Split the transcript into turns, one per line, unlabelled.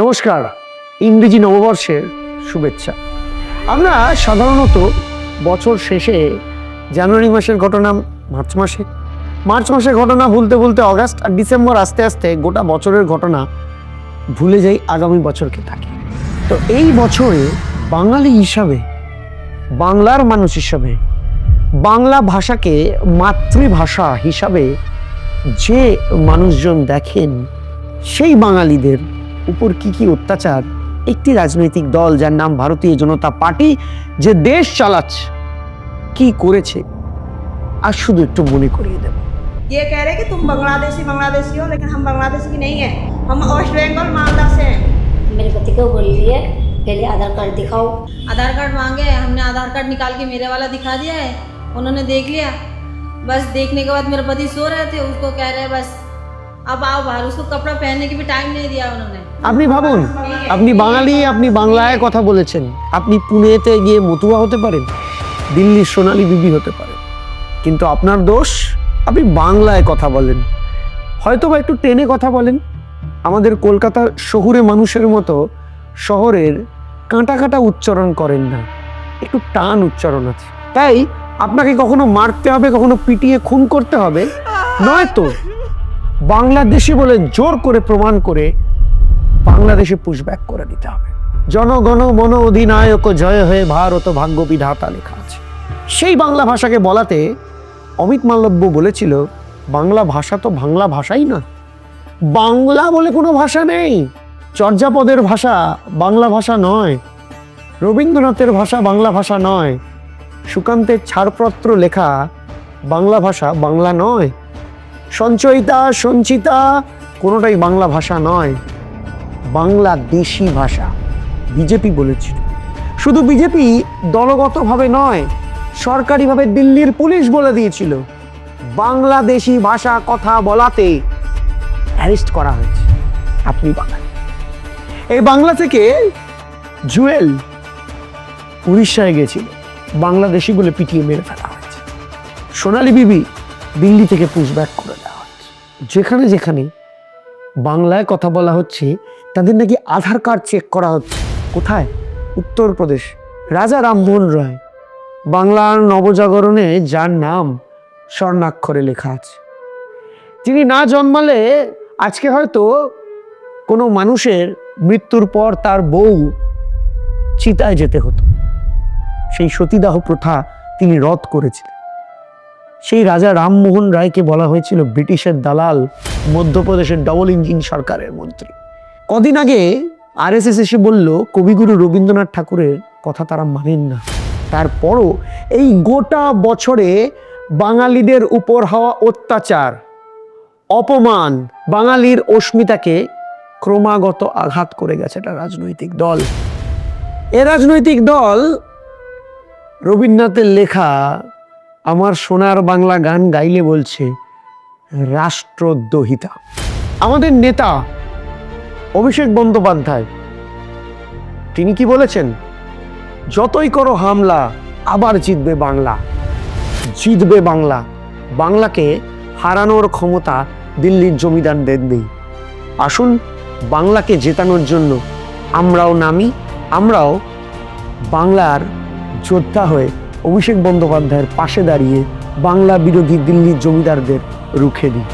নমস্কার, ইংরেজি নববর্ষের শুভেচ্ছা। আমরা সাধারণত বছর শেষে জানুয়ারি মাসের ঘটনা মার্চ মাসে, মার্চ মাসের ঘটনা ভুলতে ভুলতে অগাস্ট আর ডিসেম্বর আস্তে আস্তে গোটা বছরের ঘটনা ভুলে যাই আগামী বছরকে থাকি। তো এই বছরে বাঙালি হিসাবে, বাংলার মানুষ হিসাবে, বাংলা ভাষাকে মাতৃভাষা হিসাবে যে মানুষজন দেখেন, সেই বাঙালিদের উপর কি কি অত্যাচার একটি রাজনৈতিক দল যার নাম ভারতীয় জনতা পার্টি যে দেশ চালাচ্ছে কি করেছে আর শুধু একটু মনে করিয়ে দেব
ये कह रहे कि तुम बांग्लादेशी बांग्लादेशी हो लेकिन हम बांग्लादेश की नहीं है हम वेस्ट बंगाल मालदा से हैं
मेरे पति को बोल लिए पहले आधार कार्ड दिखाओ
आधार कार्ड मांगे हमने आधार कार्ड निकाल के मेरे वाला दिखा दिया है उन्होंने देख लिया बस देखने के बाद मेरे पति सो रहे थे उसको कह रहे बस अब आओ बाहर उसको कपड़ा पहनने की भी टाइम नहीं दिया उन्होंने
আপনি ভাবুন আপনি বাঙালি আপনি বাংলায় কথা বলেছেন আপনি পুনেতে গিয়ে মতুয়া হতে পারেন দিল্লির সোনালী বিবি হতে পারেন কিন্তু আপনার দোষ আপনি বাংলায় কথা বলেন হয়তো বা একটু টেনে কথা বলেন আমাদের কলকাতার শহুরে মানুষের মতো শহরের কাঁটা কাঁটা উচ্চারণ করেন না একটু টান উচ্চারণ আছে তাই আপনাকে কখনো মারতে হবে কখনো পিটিয়ে খুন করতে হবে নয়তো বাংলাদেশি বলে জোর করে প্রমাণ করে বাংলাদেশে পুশব্যাক করে দিতে হবে। জনগণ মন অধিনায়ক জয় হয়ে ভারত ভাগ্য বিধাতা লেখা আছে। সেই বাংলা ভাষাকে বলাতে অমিত মাল্লব্য বলেছিল, বাংলা ভাষা তো বাংলা ভাষাই না বাংলা বলে কোনো ভাষা নেই। চর্যাপদের ভাষা বাংলা ভাষা নয়। রবীন্দ্রনাথের ভাষা বাংলা ভাষা নয়। সুকান্তের ছাড়পত্র লেখা বাংলা ভাষা বাংলা নয়। সঞ্চয়িতা, সঞ্চিতা, কোনোটাই বাংলা ভাষা নয়, বাংলাদেশি ভাষা, বিজেপি বলেছিল। শুধু বিজেপি দলগতভাবে নয়, সরকারিভাবে দিল্লির পুলিশ বলে দিয়েছিল, বাংলাদেশি ভাষা কথা বলাতে অ্যারেস্ট করা হয়েছে। আপনি বাঙালি। এই বাংলা থেকে জুয়েল উড়িষ্যায় গেছিল, বাংলাদেশি বলে পিটিয়ে মেরে ফেলা হয়েছে। সোনালী বিবি দিল্লি থেকে পুশব্যাক করে দেওয়া হচ্ছে। যেখানে যেখানে বাংলায় কথা বলা হচ্ছে, তাদের নাকি আধার কার্ড চেক করা হচ্ছে। কোথায়? উত্তরপ্রদেশ। রাজা রামমোহন রায়, বাংলার নবজাগরণে যার নাম স্বর্ণাক্ষরে লেখা আছে। তিনি না জন্মালে আজকে হয়তো কোনো মানুষের মৃত্যুর পর তার বউ চিতায় যেতে হতো। সেই সতীদাহ প্রথা তিনি রদ করেছিলেন। সেই রাজা রামমোহন রায়কে বলা হয়েছিল ব্রিটিশের দালাল, মধ্যপ্রদেশের ডবল ইঞ্জিন সরকারের মন্ত্রী। কদিন আগে আরএসএস এসে বলল, কবিগুরু রবীন্দ্রনাথ ঠাকুরের কথা তারা মানেন না। তারপরও এই গোটা বছরে বাঙালিদের উপর হওয়া অত্যাচার, অপমান বাঙালির অস্মিতাকে ক্রমাগত আঘাত করে গেছে একটা রাজনৈতিক দল। এ রাজনৈতিক দল রবীন্দ্রনাথের লেখা আমার সোনার বাংলা গান গাইলে বলছে রাষ্ট্রদ্রোহিতা। আমাদের নেতা অভিষেক বন্দ্যোপাধ্যায়, তিনি কি বলেছেন? যতই করো হামলা, আবার জিতবে বাংলা। জিতবে বাংলা। বাংলাকে হারানোর ক্ষমতা দিল্লির জমিদারদের নেই। আসুন বাংলাকে জেতানোর জন্য আমরাও নামি, আমরাও বাংলার যোদ্ধা হয়ে অভিষেক বন্দ্যোপাধ্যায়ের পাশে দাঁড়িয়ে বাংলা বিরোধী দিল্লির জমিদারদের রুখে দিই।